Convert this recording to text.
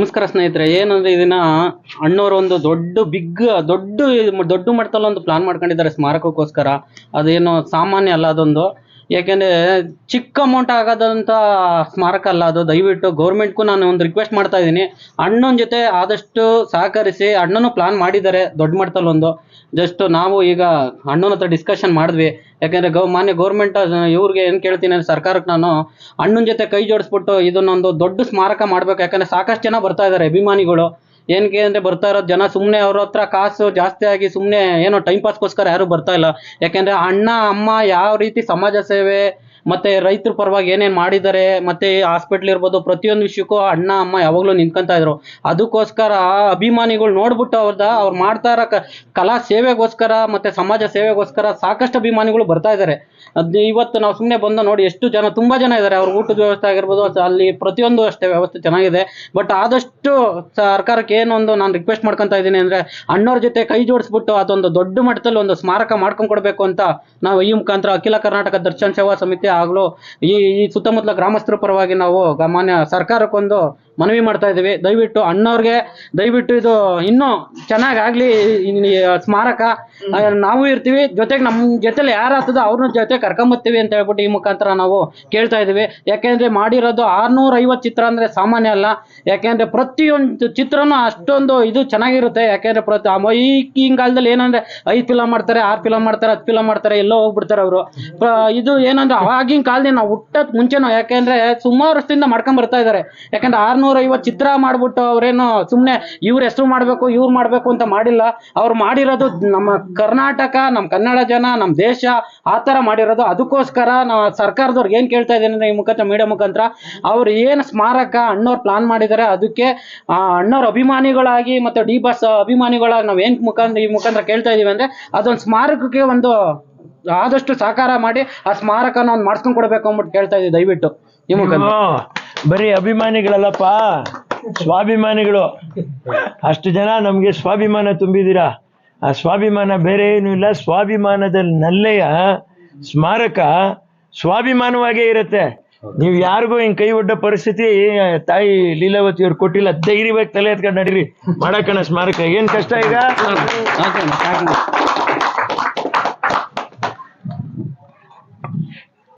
ನಮಸ್ಕಾರ ಸ್ನೇಹಿತರೆ, ಏನಂದ್ರೆ ಇದನ್ನ ಅಣ್ಣವ್ರ ಒಂದು ದೊಡ್ಡ ಬಿಗ್ ದೊಡ್ಡ ದೊಡ್ಡ ಮಟ್ಟದಲ್ಲಿ ಒಂದು ಪ್ಲಾನ್ ಮಾಡ್ಕೊಂಡಿದ್ದಾರೆ ಸ್ಮಾರಕಕ್ಕೋಸ್ಕರ. ಅದೇನು ಸಾಮಾನ್ಯ ಅಲ್ಲ ಅದೊಂದು. ಯಾಕೆಂದ್ರೆ ಚಿಕ್ಕ ಅಮೌಂಟ್ ಆಗದಂತ ಸ್ಮಾರಕ ಅಲ್ಲ ಅದು. ದಯವಿಟ್ಟು ಗೌರ್ಮೆಂಟ್ಗೂ ನಾನು ಒಂದು ರಿಕ್ವೆಸ್ಟ್ ಮಾಡ್ತಾ ಇದ್ದೀನಿ. ಅಣ್ಣನ ಜೊತೆ ಆದಷ್ಟು ಸಹಕರಿಸಿ, ಅಣ್ಣನು ಪ್ಲಾನ್ ಮಾಡಿದ್ದಾರೆ ದೊಡ್ಡ ಮಟ್ಟದಲ್ಲಿ ಒಂದು. ಜಸ್ಟ್ ನಾವು ಈಗ ಅಣ್ಣನ ಹತ್ರ ಡಿಸ್ಕಷನ್ ಮಾಡಿದ್ವಿ. ಯಾಕಂದ್ರೆ ಗೌ, ಮಾನ್ಯ ಗೌರ್ಮೆಂಟ್ ಇವ್ರಿಗೆ ಏನು ಕೇಳ್ತೀನಿ ಅಂದ್ರೆ ಸರ್ಕಾರಕ್ಕೆ ನಾನು ಅಣ್ಣನ ಜೊತೆ ಕೈ ಜೋಡಿಸ್ಬಿಟ್ಟು ಇದನ್ನೊಂದು ದೊಡ್ಡ ಸ್ಮಾರಕ ಮಾಡ್ಬೇಕು. ಯಾಕಂದ್ರೆ ಸಾಕಷ್ಟು ಜನ ಬರ್ತಾ ಇದ್ದಾರೆ, ಅಭಿಮಾನಿಗಳು. ಏನಕ್ಕೆ ಅಂದರೆ ಬರ್ತಾ ಇರೋದು ಜನ ಸುಮ್ಮನೆ ಅವ್ರ ಹತ್ರ ಕಾಸು ಜಾಸ್ತಿ ಆಗಿ ಸುಮ್ಮನೆ ಏನೋ ಟೈಮ್ ಪಾಸ್ಗೋಸ್ಕರ ಯಾರು ಬರ್ತಾ ಇಲ್ಲ. ಯಾಕೆಂದರೆ ಅಣ್ಣ, ಅಮ್ಮ ಯಾವ ರೀತಿ ಸಮಾಜ ಸೇವೆ ಮತ್ತೆ ರೈತರ ಪರವಾಗಿ ಏನೇನು ಮಾಡಿದ್ದಾರೆ, ಮತ್ತೆ ಹಾಸ್ಪಿಟ್ಲ್ ಇರ್ಬೋದು, ಪ್ರತಿಯೊಂದು ವಿಷಯಕ್ಕೂ ಅಣ್ಣ, ಅಮ್ಮ ಯಾವಾಗಲೂ ನಿಂತ್ಕೊಂತ ಇದ್ರು. ಅದಕ್ಕೋಸ್ಕರ ಅಭಿಮಾನಿಗಳು ನೋಡ್ಬಿಟ್ಟು ಅವ್ರದ, ಅವ್ರು ಮಾಡ್ತಾ ಇರೋ ಕಲಾ ಸೇವೆಗೋಸ್ಕರ ಮತ್ತೆ ಸಮಾಜ ಸೇವೆಗೋಸ್ಕರ ಸಾಕಷ್ಟು ಅಭಿಮಾನಿಗಳು ಬರ್ತಾ ಇದ್ದಾರೆ ಅದ್ ಇವತ್ತು ನಾವು ಸುಮ್ಮನೆ ಬಂದು ನೋಡಿ ಎಷ್ಟು ಜನ ತುಂಬಾ ಜನ ಇದ್ದಾರೆ. ಅವ್ರ ಊಟದ ವ್ಯವಸ್ಥೆ ಆಗಿರ್ಬೋದು ಅಲ್ಲಿ ಪ್ರತಿಯೊಂದು ಅಷ್ಟೇ ವ್ಯವಸ್ಥೆ ಚೆನ್ನಾಗಿದೆ. ಬಟ್ ಆದಷ್ಟು ಸರ್ಕಾರಕ್ಕೆ ಏನೊಂದು ನಾನು ರಿಕ್ವೆಸ್ಟ್ ಮಾಡ್ಕೊಂತ ಇದ್ದೀನಿ ಅಂದ್ರೆ ಅಣ್ಣವ್ರ ಜೊತೆ ಕೈ ಜೋಡಿಸ್ಬಿಟ್ಟು ಅದೊಂದು ದೊಡ್ಡ ಮಟ್ಟದಲ್ಲಿ ಒಂದು ಸ್ಮಾರಕ ಮಾಡ್ಕೊಂಡ್ ಕೊಡ್ಬೇಕು ಅಂತ ನಾವು ಈ ಮುಖಾಂತರ ಅಖಿಲ ಕರ್ನಾಟಕ ದರ್ಶನ್ ಸೇವಾ ಸಮಿತಿ ಆಗ್ಲೂ ಈ ಈ ಸುತ್ತಮುತ್ತಲ ಗ್ರಾಮಸ್ಥರ ಪರವಾಗಿ ನಾವು ಮಾನ್ಯ ಸರ್ಕಾರಕ್ಕೊಂದು ಮನವಿ ಮಾಡ್ತಾ ಇದೀವಿ ದಯವಿಟ್ಟು ಅಣ್ಣವ್ರಿಗೆ ದಯವಿಟ್ಟು ಇದು ಇನ್ನೂ ಚೆನ್ನಾಗಾಗ್ಲಿ ಈ ಸ್ಮಾರಕ. ಆ, ನಾವು ಇರ್ತೀವಿ. ಜೊತೆಗೆ ನಮ್ಮ ಜೊತೆಲಿ ಯಾರು ಆಗ್ತದೋ ಅವ್ರನ್ನ ಜೊತೆ ಕರ್ಕೊಂಬರ್ತೀವಿ ಅಂತ ಹೇಳ್ಬಿಟ್ಟು ಈ ಮುಖಾಂತರ ನಾವು ಕೇಳ್ತಾ ಇದೀವಿ ಯಾಕೆಂದ್ರೆ ಮಾಡಿರೋದು ಆರ್ನೂರ ಐವತ್ತು ಚಿತ್ರ ಅಂದ್ರೆ ಸಾಮಾನ್ಯ ಅಲ್ಲ. ಯಾಕೆಂದ್ರೆ ಪ್ರತಿಯೊಂದು ಚಿತ್ರನೂ ಅಷ್ಟೊಂದು ಇದು ಚೆನ್ನಾಗಿರುತ್ತೆ. ಯಾಕೆಂದ್ರೆ ಪ್ರತಿ ಈಗಿನ ಕಾಲದಲ್ಲಿ ಏನಂದ್ರೆ ಐದು ಫಿಲಮ್ ಮಾಡ್ತಾರೆ, ಆರು ಫಿಲಮ್ ಮಾಡ್ತಾರೆ, ಹತ್ತು ಫಿಲಮ್ ಮಾಡ್ತಾರೆ, ಎಲ್ಲೋ ಹೋಗ್ಬಿಡ್ತಾರೆ ಅವರು. ಇದು ಏನಂದ್ರೆ ಆಗಿನ ಕಾಲದಲ್ಲಿ ನಾವು ಹುಟ್ಟದ್ ಮುಂಚೆನೋ ಯಾಕೆಂದ್ರೆ ಸುಮಾರು ವರ್ಷದಿಂದ ಮಾಡ್ಕೊಂಡ್ ಬರ್ತಾ ಇದ್ದಾರೆ ಯಾಕಂದ್ರೆ ಆರ್ನೂರ ಐವತ್ತು ಚಿತ್ರ ಮಾಡ್ಬಿಟ್ಟು ಅವ್ರೇನು ಸುಮ್ಮನೆ ಇವ್ರ ಹೆಸರು ಮಾಡ್ಬೇಕು, ಇವ್ರು ಮಾಡ್ಬೇಕು ಅಂತ ಮಾಡಿಲ್ಲ. ಅವ್ರು ಮಾಡಿರೋದು ನಮ್ಮ ಕರ್ನಾಟಕ, ನಮ್ಮ ಕನ್ನಡ ಜನ, ನಮ್ಮ ದೇಶ, ಆ ಥರ ಮಾಡಿರೋದು. ಅದಕ್ಕೋಸ್ಕರ ನಾವು ಸರ್ಕಾರದವ್ರಿಗೆ ಏನು ಕೇಳ್ತಾ ಇದ್ದೀನಿ ಅಂದ್ರೆ ಈ ಮುಖಾಂತರ ಮೀಡಿಯಾ ಮುಖಾಂತರ ಅವ್ರು ಏನು ಸ್ಮಾರಕ ಅಣ್ಣವ್ರು ಪ್ಲಾನ್ ಮಾಡಿದ್ದಾರೆ, ಅದಕ್ಕೆ ಅಣ್ಣವ್ರ ಅಭಿಮಾನಿಗಳಾಗಿ ಮತ್ತೆ ಡಿ ಬಸ್ ಅಭಿಮಾನಿಗಳಾಗಿ ನಾವು ಏನು ಮುಖಾಂತರ, ಈ ಮುಖಾಂತರ ಕೇಳ್ತಾ ಇದೀವಿ ಅಂದ್ರೆ ಅದೊಂದು ಸ್ಮಾರಕಕ್ಕೆ ಒಂದು ಆದಷ್ಟು ಸಹಕಾರ ಮಾಡಿ ಆ ಸ್ಮಾರಕನ ಒಂದು ಮಾಡಿಸ್ಕೊಂಡು ಕೊಡ್ಬೇಕು ಅಂದ್ಬಿಟ್ಟು ಕೇಳ್ತಾ ಇದ್ದೀವಿ ದಯವಿಟ್ಟು. ಈ ಮುಖಾಂತರ. ಬರೀ ಅಭಿಮಾನಿಗಳಲ್ಲಪ್ಪ. ಸ್ವಾಭಿಮಾನಿಗಳು. ಅಷ್ಟು ಜನ ನಮ್ಗೆ ಸ್ವಾಭಿಮಾನ ತುಂಬಿದ್ದೀರಾ ಆ ಸ್ವಾಭಿಮಾನ ಬೇರೆ ಏನು ಇಲ್ಲ. ಸ್ವಾಭಿಮಾನದಲ್ಲಿ ನಲ್ಲೆಯ? ಸ್ಮಾರಕ ಸ್ವಾಭಿಮಾನವಾಗೇ ಇರುತ್ತೆ. ನೀವು ಯಾರಿಗೂ ಹಿಂಗ್ ಕೈ ಒಡ್ಡ ಪರಿಸ್ಥಿತಿ ತಾಯಿ ಲೀಲಾವತಿ ಅವ್ರು ಕೊಟ್ಟಿಲ್ಲ ಧೈರ್ಯವಾಗಿ ತಲೆ ಎತ್ಕೊಂಡು ನಡೀರಿ. ಮಾಡಕಣ ಸ್ಮಾರಕ. ಏನ್ ಕಷ್ಟ ಈಗ?